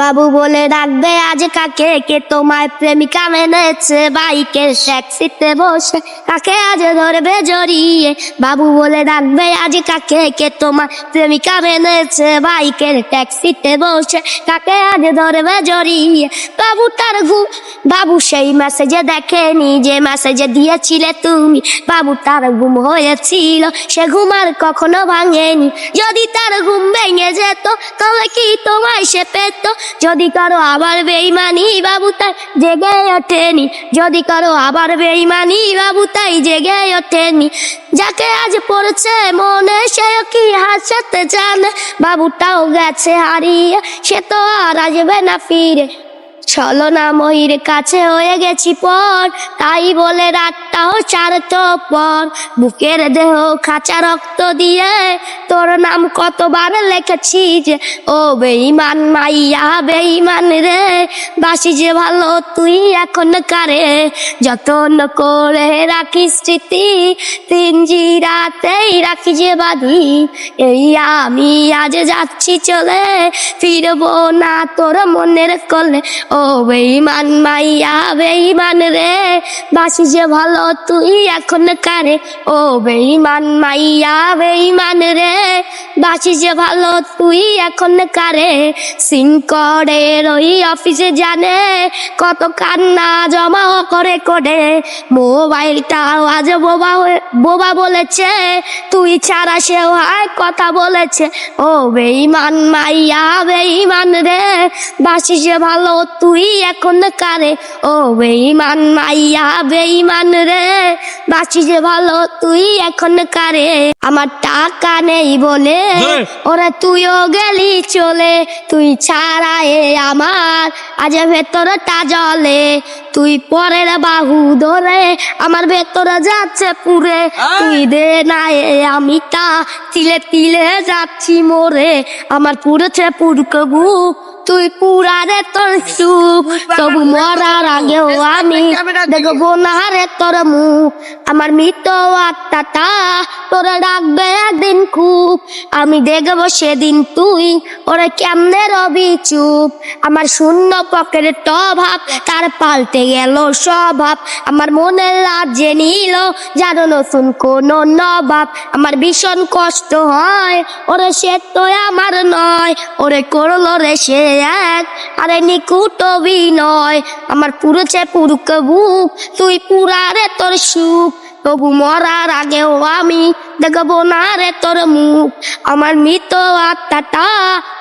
বাবু বলে ডাকবে আজ কাকে? কে তোমায় প্রেমিকা মেনেছে? বাইকের ট্যাক্সিতে বসে কাকে আজ ধরবে জড়িয়ে? বাবু বলে ডাকবে আজ কাকে? কে তোমার প্রেমিকা মেনেছে? বাইকের ট্যাক্সিতে বসে কাকে আজ ধরবে জড়িয়ে? বাবু তার ঘু, বাবু সেই মেসেজে দেখেনি, যে মেসেজে দিয়েছিলে তুমি। বাবু তার ঘুম হয়েছিল, সে ঘুম আর কখনো ভাঙেনি। যদি তার ঘুম ভেঙে যেত, তবে কি তোমায় সে পেত? যদি কারও আবার বেইমানি বাবু তাই জেগে ওঠেনি। যদি কারও আবার বেইমানি বাবু তাই জেগে ওঠেনি। যাকে আজ পড়ছে মনে সে কি হাসাতে জানে? বাবুটাও গেছে হারিয়ে, সে তো আর আসবে না ফিরে। চলো না ময়ূর কাছে হয়ে গেছি পর, তাই বলে রাতটাও চারটো পর বুকের দেহ খাঁচা রক্ত দিয়ে তোর নাম কতবার লিখেছি যে, ও বেইমান মাইয়া বেইমান রে, বাসি যে ভালো তুই এখন কারে? যতন করে রাখিস স্মৃতি পিঞ্জিরাতেই রাখি যে বাঁধি। এই আমি আজ যাচ্ছি চলে, ফিরবো না তোর মনের কোলে। ও বেইমান মাইয়া বেইমান রে, বাসি যে ভালো তুই এখন কারে? ও বেইমান মাইয়া বেইমান রে। বাসি যে ভালো, তুই এখন কারে? সিনকড়ের ওই অফিসে জানে, কত কান্না জমা করে করে মোবাইলটা আজ বোবা বোবা বলেছে, তুই ছাড়া সেও হয় কথা বলেছে। ও বেইমান মাইয়া বেইমান রে। বাসি যে ভালো, তুই এখন কারে? ও বেইমান মাইয়া বেইমান রে। বাসি যে ভালো তুই এখন কারে? আমার টাকা নেই বলে। ওরে তুইও গেলি চলে তুই ছাড়া এ আমার। আজ ভেতরটা জলে তুই পরের বাহু ধরে আমার ভেতরে যাচ্ছে পুরে। তুই দে না এ আমি তা তিলে তিলে যাচ্ছি মোরে। আমার পুরেছে পুরকো বুক তুই পুরা রে তোর সুখ। তবু মরার আগেও আমি দেখব না রে তোর মুখ। আমার মৃত আত্মাটা তোরা ডাকবে একদিন খুব। আমি দেখব সেদিন তুই ওরা কেমনে রবি চুপ। আমার শূন্য পকের টভাব, তার পাল্টে গেল স্বভাব। আমার মনে লাজে নিল, জানো নতুন কোন নবাব। আমার ভীষণ কষ্ট হয়, ওরে সে তো আমার নয়। ওরে করল রে সে এক, আরে নিকুট অভিনয়। আমার পুরোছে পুরুক বুক, তুই পুরারে তোর সুখ। তবু মরার আগেও আমি দেখব না রে তোর মুখ। আমার মৃত আত্মাটা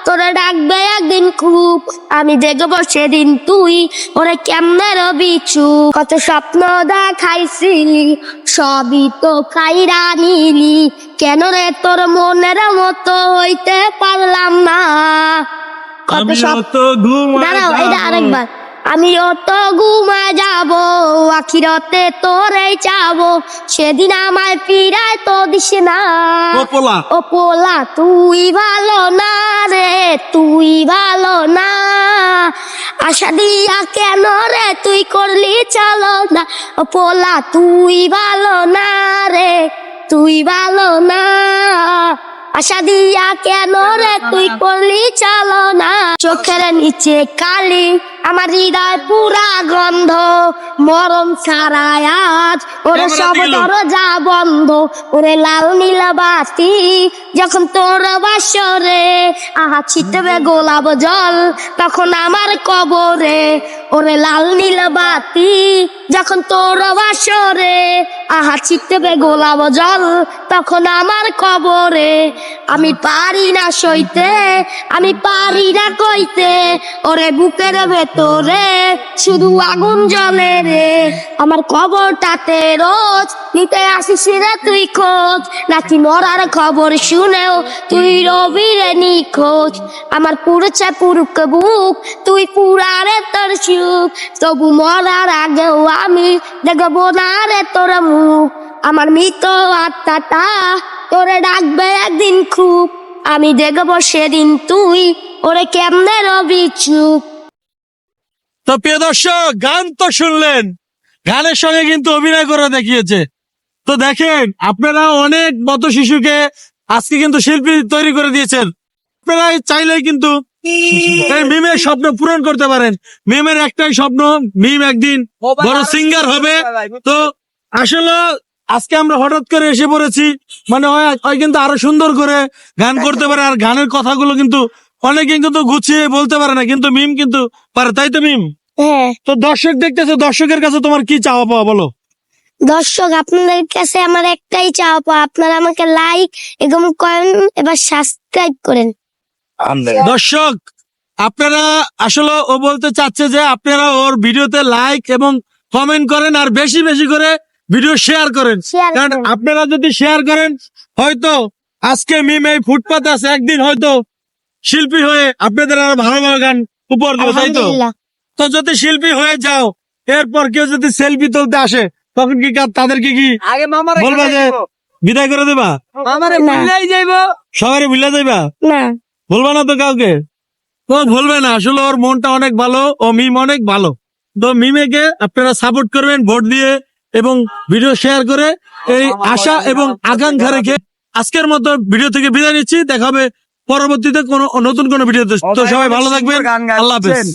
তোরে ডাকবে একদিন খুব। আমি দেখব সেদিন তুই ওরে কেমনে রবি চুপ। কত স্বপ্ন দেখাইছিলি সবই তো খাইরা নিলি। কেন রে তোর মনের মতো হইতে পারলাম না? কত স্বপ্ন দাঁড়াও এটা আরেকবার। আমি অত ঘুমা যাব আখিরতে তোরে চাবো। সেদিন আমায় ফিরায় তো দিস না। পোপলা। ও পোলা তুই ভালো না রে তুই ভালো না। আশা দিয়া কেন রে তুই করলি চলো না। ও পোলা তুই ভালো না রে তুই ভালো না। আশা দিয়া কেন রে তুই করলি চলো না। চোখের নিচে কালি আমার হৃদয় পুরা গন্ধ মরম ছাড়ায় আজ ওরে সব দরজা বন্ধ। ওরে লাল নীল বাতি যখন তোর বাসরে আহা ছিটবে গোলাপ জল তখন আমার কবরে ওরে লাল নীল বাতি যখন তোর বাসরে আহা ছিটবে গোলাপ জল তখন আমার কবরে আমি পারি না সইতে আমি পারি না কইতে ওরে বুকের ভেতরে শুধু আগুন জ্বলে রে। আমার কবরটাতে রোজ নিতে আসিস রে তুই খোঁজ। নাকি মরার খবর শুনেও তুই রবি রে নিখোঁজ। আমার পুরছে পুরুক বুক, তুই পুরারে তোর সুখ। তবু মরার আগেও আমি দেখব না রে তোর মুখ। আমার মৃত আত্মাটা তোরে ডাকবে একদিন খুব। আমি দেখব সেদিন তুই ওরে কেমনে রবি চুপ। তো প্রিয় দর্শক, গান তো শুনলেন। গানের সঙ্গে কিন্তু অভিনয় করে দেখিয়েছে। তো দেখেন, আপনারা অনেক মত শিশুকে আজকে কিন্তু শিল্পী তৈরি করে দিয়েছেন। আপনারা চাইলে কিন্তু মিমের স্বপ্ন পূরণ করতে পারেন। মিমের একটাই স্বপ্ন, মিম একদিন বড় সিঙ্গার হবে। তো আসলে আজকে আমরা হঠাৎ করে এসে পড়েছি। মানে হয় কিন্তু আরও সুন্দর করে গান করতে পারে আর গানের কথাগুলো কিন্তু অনেকে কিন্তু গুছিয়ে বলতে পারে না কিন্তু মিম কিন্তু পারে তাই তো মিম? হ্যাঁ। তো দর্শক দেখতেছো দর্শকের কাছে তোমার কি চাওয়া পাওয়া বলো? দর্শক আপনাদের কাছে আমার একটাই চাওয়া পাওয়া, আপনারা আমাকে লাইক এবং করেন এবার সাবস্ক্রাইব করেন। দর্শক আপনারা আসলে ও বলতে চাচ্ছে যে আপনারা ওর ভিডিওতে লাইক এবং কমেন্ট করেন আর বেশি বেশি করে ভিডিও শেয়ার করেন। কারণ আপনারা যদি শেয়ার করেন হয়তো আজকে মিম এই ফুটপাতে আছে একদিন হয়তো শিল্পী হয়ে আপনাদের আরও ভালো ভালো গান উপহার দেবে তাই তো? তো যদি শিল্পী হয়ে যাও এরপর কেউ যদি সেলফি তুলতে আসে তখন কি তাদেরকে কি আগে মামারে বলবা যে বিদায় করে দেবা? মামারে। ভুলেই যাইবো। সবারই ভুলে যাইবা? না। বলবা না তো কাউকে? ও বলবে না আসলে ওর মনটা অনেক ভালো ও মিম অনেক ভালো। তো মিমেকে আপনারা সাপোর্ট করবেন ভোট দিয়ে এবং ভিডিও শেয়ার করে। এই আশা এবং আকাঙ্ক্ষা রেখে আজকের মতো ভিডিও থেকে বিদায় নিচ্ছি। দেখা হবে পরবর্তীতে কোন নতুন কোন ভিডিওতে তো সবাই ভালো থাকবেন আল্লাহ হাফেজ।